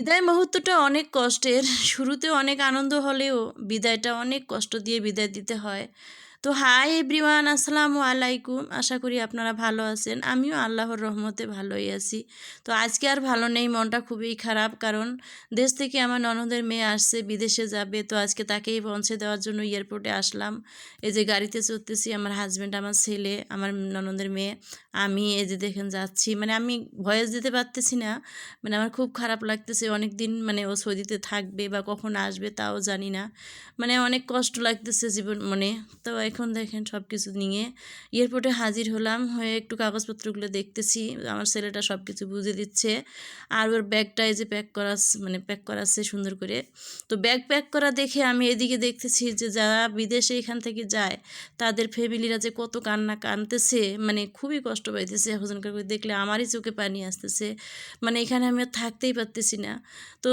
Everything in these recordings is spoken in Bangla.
বিদায় মুহূর্তটা অনেক কষ্টের। শুরুতে অনেক আনন্দ হলেও বিদায়টা অনেক কষ্ট দিয়ে বিদায় দিতে হয়। তো হাই এভরিওয়ান আসসালামু আলাইকুম। আশা করি আপনারা ভালো আছেন। আমিও আল্লাহর রহমতে ভালোই আছি। তো আজকে আর ভালো নেই, মনটা খুবই খারাপ। কারণ দেশ থেকে আমার ননদের মেয়ে আসছে, বিদেশে যাবে। তো আজকে তাকেই পৌঁছে দেওয়ার জন্য এয়ারপোর্টে আসলাম। এই যে গাড়িতে চড়তেছি, আমার হাজব্যান্ড আমার ছেলে, আমার ননদের মেয়ে। আমি এই যে দেখেন যাচ্ছি। মানে আমি ভয়েস দিতে পারতেছি না। মানে আমার খুব খারাপ লাগতেছে। অনেক দিন মানে ও সৌদিতে থাকবে বা কখন আসবে তাও জানি না। মানে অনেক কষ্ট লাগতেছে জীবন, মনে তো এখন দেখেন সব কিছু নিয়ে। এয়ারপোর্টে হাজির হলাম, হয়ে একটু কাগজপত্রগুলো দেখতেছি। আমার ছেলেটা সব কিছু বুঝে দিচ্ছে। আর ওর ব্যাগটা এই যে প্যাক করা মানে প্যাক করা আছে সুন্দর করে। তো ব্যাগ প্যাক করা দেখে আমি এদিকে দেখতেছি যে যারা বিদেশে এখান থেকে যায়, তাদের ফ্যামিলিরা যে কত কান্না কানতেছে মানে খুবই কষ্ট পাইতেছে। এখন করে দেখলে আমারই চোখে পানি আসতেছে। মানে এখানে আমি আর থাকতেই পারতেছি না। তো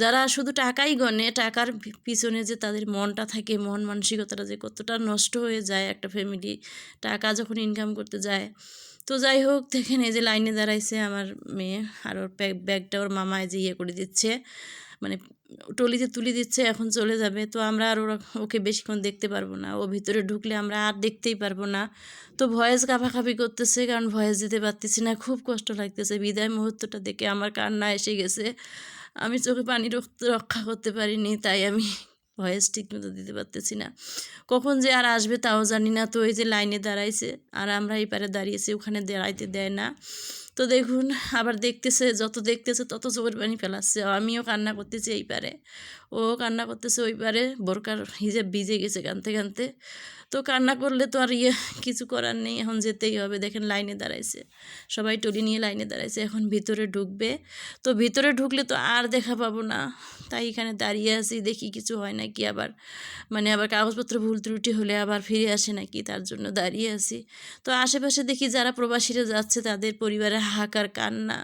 যারা শুধু টাকাই গণে, টাকার পিছনে যে তাদের মনটা থাকে, মন মানসিকতাটা যে কতটা নষ্ট হয়ে যায় একটা ফ্যামিলি টাকা যখন ইনকাম করতে যায়। তো যাই হোক, দেখেন এই যে লাইনে দাঁড়াইছে আমার মেয়ে, আর ওর ব্যাগটা ওর মামায় যে ইয়ে করে দিচ্ছে মানে টলিতে তুলে দিচ্ছে, এখন চলে যাবে। তো আমরা আর ওরা, ওকে বেশিক্ষণ দেখতে পারব না। ও ভিতরে ঢুকলে আমরা আর দেখতেই পারব না। তো ভয়েস কাফাকাফি করতেছে, কারণ ভয়েস দিতে পারতেছি না। খুব কষ্ট লাগতেছে। বিদায় মুহূর্তটা দেখে আমার কান্না এসে গেছে। আমি চোখে পানি রক্ষা করতে পারিনি, তাই আমি ভয়েস ঠিক মতো দিতে পারতেছি না। কখন যে আর আসবে তাও জানি না, তো ওই যে লাইনে দাঁড়াইছে, আর আমরা এই পারে দাঁড়িয়েছি, ওখানে দাঁড়াইতে দেয় না। তো দেখুন, আবার দেখতেছে, যত দেখতেছে তত চোখের পানি ফেলাচ্ছে। আমিও কান্না করতেছি এই পারে। ও কান্না করতেছে ওই পারে, বোরকার হিজেব ভিজে গেছে কানতে কানতে। তো কান্না করলে তো আর ইয়ে কিছু করার নেই, এখন যেতেই হবে। দেখেন লাইনে দাঁড়াইছে। সবাই টলি নিয়ে লাইনে দাঁড়াইছে, এখন ভিতরে ঢুকবে। তো ভিতরে ঢুকলে তো আর দেখা পাবো না। তাই এখানে দাঁড়িয়ে আছি, দেখি কিছু হয় নাকি আবার। মানে আবার কাগজপত্র ভুল ত্রুটি হলে আবার ফিরে আসে নাকি, তার জন্য দাঁড়িয়ে আছি। তো আশেপাশে দেখি যারা প্রবাসীরা যাচ্ছে, তাদের পরিবারের হাহাকার কান্না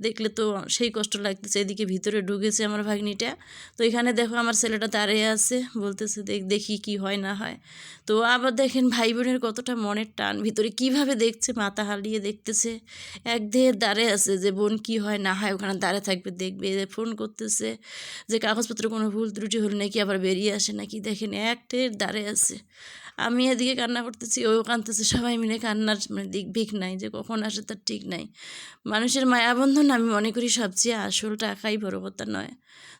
দেখলে তো সেই কষ্ট লাগতেছে। এদিকে ভিতরে ঢুকেছে আমার ভাগ্নিটা। তো এখানে দেখো আমার ছেলেটা দাঁড়িয়ে আছে। বলতেছে, দেখ কি হয় না হয়। তো আবার দেখেন ভাই বোনের কতটা মনের টান। ভিতরে কীভাবে দেখছে, মাথা হালিয়ে দেখতেছে। এক দেহের দাঁড়িয়ে আছে যে, বোন, কি হয় না হয়? ওখানে দাঁড়িয়ে থাকবে, দেখবে ফোন করতেছে যে, কাগজপত্র কোনো ভুল ত্রুটি হলে নাকি আবার বেরিয়ে আসে নাকি? দেখেন এক ঢের দাঁড়িয়ে আছে। আমি এদিকে কান্না করতেছি, ও কানতেছে সবাই মিলে কান্নার মানে দিক ভিক নাই যে, কখন আসে তার ঠিক নাই। মানুষের মায়াবন্ধন আমি মনে করি সবচেয়ে আসল টাকাই বড় কথা নয়।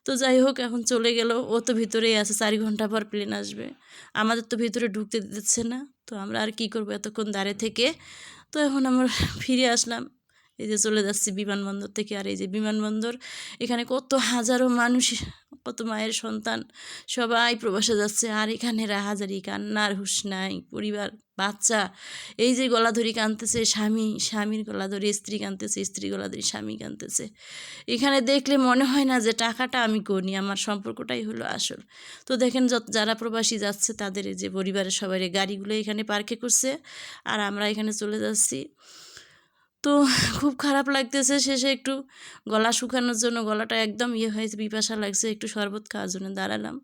তো যাই হোক, এখন চলে গেল। ও তো ভিতরেই আছে, চারি ঘণ্টা পর প্লেন আসবে। আমাদের তো ভিতরে ঢুকতে দিচ্ছে না। তো আমরা আর কি করব এতক্ষণ দাঁড়িয়ে থেকে? তো এখন আমরা ফিরে আসলাম। এই যে চলে যাচ্ছি বিমানবন্দর থেকে। আর এই যে বিমানবন্দর, এখানে কত হাজারো মানুষ কত মায়ের সন্তান। সবাই প্রবাসে যাচ্ছে, আর এখানে রাহাজারি, কান্নার হুশ নাই, পরিবার, বাচ্চা। এই যে গলাধরি কানতেছে স্বামী, স্বামীর গলাধরি, স্ত্রী কানতেছে স্ত্রী গলাধরি, স্বামী কানতেছে এখানে দেখলে মনে হয় না যে টাকাটা আমি করি, আমার সম্পর্কটাই হলো আসল। তো দেখেন যত, যারা প্রবাসী যাচ্ছে, তাদের যে পরিবারের সবাই গাড়িগুলো এখানে পার্কে করছে, আর আমরা এখানে চলে যাচ্ছি। তো খুব খারাপ লাগতেছে শেষে একটু গলা শুকানোর জন্য গলাটা একদম ইয়ে হয়েছে বিপাশা লাগছে, একটু শরবত খাওয়ার জন্য দাঁড়ালাম।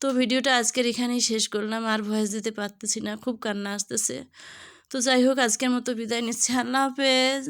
তো ভিডিওটা আজকের এখানেই শেষ করলাম, আর ভয়েস দিতে পারতেছি না, খুব কান্না আসতেছে। তো যাই হোক, আজকের মতো বিদায় নিচ্ছি, আল্লাহ হাফেজ।